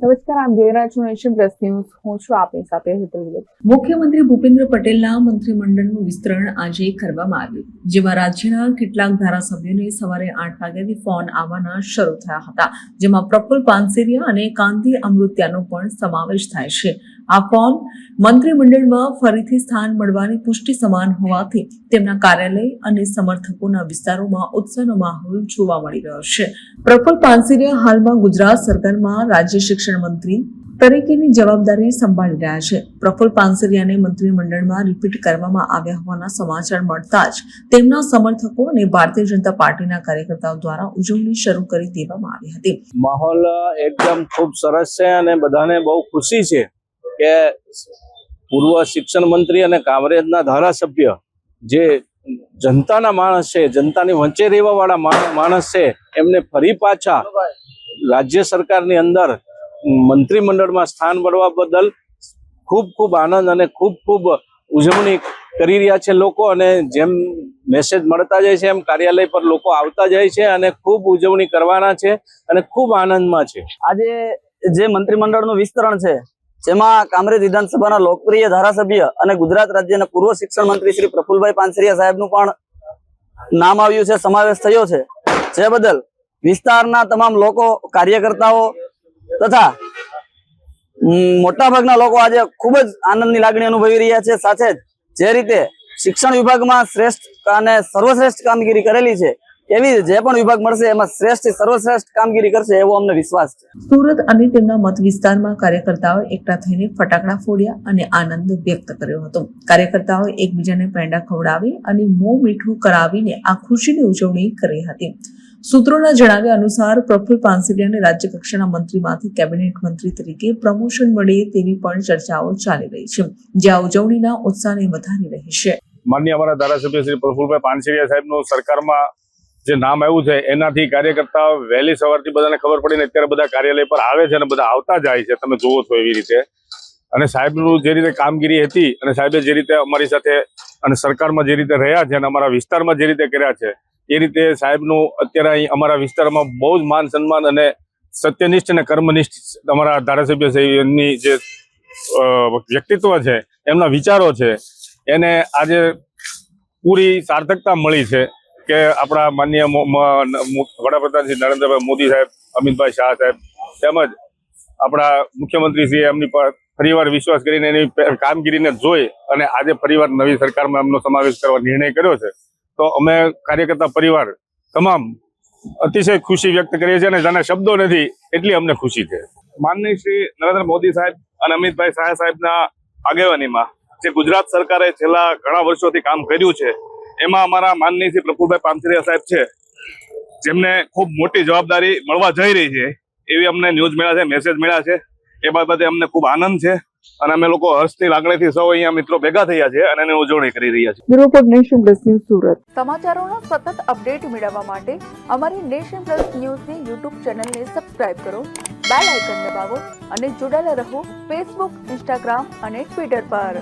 નમસ્કાર આમ જોઈ નેશન પ્લસ ન્યૂઝ. હું છું આપની સાથે હેતલ મુખ્યમંત્રી ભૂપેન્દ્ર પટેલના મંત્રીમંડળનું વિસ્તરણ આજે કરવામાં આવ્યું, જેમાં રાજ્યના કેટલાક ધારાસભ્યોને સવારે આઠ વાગ્યાથી ફોન આવવાના શરૂ થયા હતા, જેમાં પ્રફુલ પાનસેરિયા અને કાંતિ અમૃત્યાનો પણ સમાવેશ થાય છે. આ ફોર્મ મંત્રીમંડળમાં ફરીથી સ્થાન મળવાની પુષ્ટિ સમાન હોવાથી તેમના કાર્યાલય અને સમર્થકોના વિસ્તારોમાં ઉત્સાહનો માહોલ જોવા મળી રહ્યો છે. પ્રફુલ પાનસેરિયા હાલમાં ગુજરાત સરકારમાં રાજ્ય શિક્ષણ મંત્રી તરીકેની જવાબદારી સંભાળી રહ્યા છે. પ્રફુલ પાનસરિયાને મંત્રીમંડળમાં રિપીટ કરવામાં આવ્યા હોવાના સમાચાર મળતા જ તેમના સમર્થકો અને ભારતીય જનતા પાર્ટીના કાર્યકર્તાઓ દ્વારા ઉજવણી શરૂ કરી દેવામાં આવી હતી. માહોલ એકદમ ખૂબ સરસ છે અને બધાને બહુ ખુશી છે. કે પૂર્વ શિક્ષણ મંત્રી અને કામરેજના ધારાસભ્ય જે જનતાના માણસ છે, જનતાની વચ્ચે રહેવા વાળા માણસ છે, એમને ફરી પાછા રાજ્ય સરકારની અંદર મંત્રીમંડળમાં સ્થાન મળવા બદલ ખૂબ ખૂબ આનંદ અને ખૂબ ખૂબ ઉજવણી કરી રહ્યા છે લોકો અને જેમ મેસેજ મળતા જાય છે, એમ કાર્યાલય પર લોકો આવતા જાય છે અને ખૂબ ઉજવણી કરવાના છે અને ખૂબ આનંદમાં છે. આજે જે મંત્રીમંડળનું વિસ્તરણ છે જેમાં કામરેજ વિધાનસભાના લોકપ્રિય ધારાસભ્ય અને ગુજરાત રાજ્યના પૂર્વ શિક્ષણ મંત્રી શ્રી પ્રફુલભાઈ પાનસરિયા સાહેબનું પણ નામ આવ્યું છે, સમાવેશ થયો છે. જે બદલ વિસ્તારના તમામ લોકો, કાર્યકર્તાઓ તથા મોટાભાગના લોકો આજે ખૂબ જ આનંદની લાગણી અનુભવી રહ્યા છે. સાથે જ જે રીતે શિક્ષણ વિભાગમાં શ્રેષ્ઠ અને સર્વશ્રેષ્ઠ કામગીરી કરેલી છે એવી જે પણ વિભાગ મળશે એમાં શ્રેષ્ઠ સર્વશ્રેષ્ઠ કામગીરી કરશે એવો અમને વિશ્વાસ છે. સુરત અને તેમના મત વિસ્તારમાં કાર્યકર્તાઓ એકઠા થઈને ફટાકડા ફોડ્યા અને આનંદ વ્યક્ત કર્યો હતો. કાર્યકર્તાઓએ એકબીજાને પેંડા ખવડાવી અને મોં મીઠું કરાવીને આ ખુશીની ઉજવણી કરી હતી. સૂત્રોના જણાવ્યા અનુસાર પ્રફુલ પાનસરિયાને રાજ્ય કક્ષાના મંત્રીમાંથી કેબિનેટ મંત્રી તરીકે પ્રમોશન મળે તેવી પણ ચર્ચાઓ ચાલી રહી છે જે આ ઉજવણીના ઉત્સાહને વધારી રહી છે. માન્ય અમારા ધારાસભ્ય શ્રી પ્રફુલભાઈ પાનસરિયા સાહેબનું સરકારમાં જે નામ આવ્યું છે, એનાથી કાર્યકર્તા વહેલી સવારથી બધાને ખબર પડીને અત્યારે બધા કાર્યાલય પર આવે છે અને બધા આવતા જાય છે. તમે જુઓ છો એવી રીતે. અને સાહેબનું જે રીતે કામગીરી હતી અને સાહેબે જે રીતે અમારી સાથે અને સરકારમાં જે રીતે રહ્યા છે અને અમારા વિસ્તારમાં જે રીતે કર્યા છે, એ રીતે સાહેબનું અત્યારે અહીં અમારા વિસ્તારમાં બહુ જ માન સન્માન અને સત્યનિષ્ઠ અને કર્મનિષ્ઠ અમારા ધારાસભ્ય એમની જે વ્યક્તિત્વ છે, એમના વિચારો છે, એને આજે પૂરી સાર્થકતા મળી છે. કે આપણા માનનીય મો- મ- મુ- વડાપ્રધાન શ્રી નરેન્દ્રભાઈ મોદી સાહેબ, અમિતભાઈ શાહ સાહેબ, તેમજ આપણા મુખ્યમંત્રી શ્રી એમની પર ફરીવાર વિશ્વાસ કરીને એની કામગીરીને જોઈ અને આજે ફરીવાર નવી સરકારમાં એમનો સમાવેશ કરવા નિર્ણય કર્યો છે. તો અમે કાર્યકર્તા પરિવાર તમામ અતિશય ખુશી વ્યક્ત કરીએ છીએ અને જેના શબ્દો નથી, એટલી અમને ખુશી છે. માનનીય શ્રી નરેન્દ્ર મોદી સાહેબ અને અમિતભાઈ શાહ સાહેબના આગેવાનીમાં જે ગુજરાત સરકારે છેલ્લા ઘણા વર્ષોથી કામ કર્યું છે એમાં અમારા માનની શ્રી પ્રફુલભાઈ પાનસરિયા સાહેબ છે જેમને ખૂબ મોટી જવાબદારી મળવા જઈ રહી છે. એવી અમને ન્યૂઝ મળ્યા છે મેસેજ મળ્યા છે. એ બાબતે અમને ખૂબ આનંદ છે અને અમે લોકો હર્ષની લાગણીથી સૌ અહીંયા મિત્રો ભેગા થયા છે અને એની ઉજવણી કરી રહ્યા છે. Bureau report nation plus news Surat. સમાચારોનો સતત અપડેટ મેળવવા માટે અમારી નેશન પ્લસ ન્યૂઝની યુટ્યુબ ચેનલને સબસ્ક્રાઇબ કરો બેલ આઇકન દબાવો અને જોડાયેલા રહો ફેસબુક ઇન્સ્ટાગ્રામ અને ટ્વિટર પર.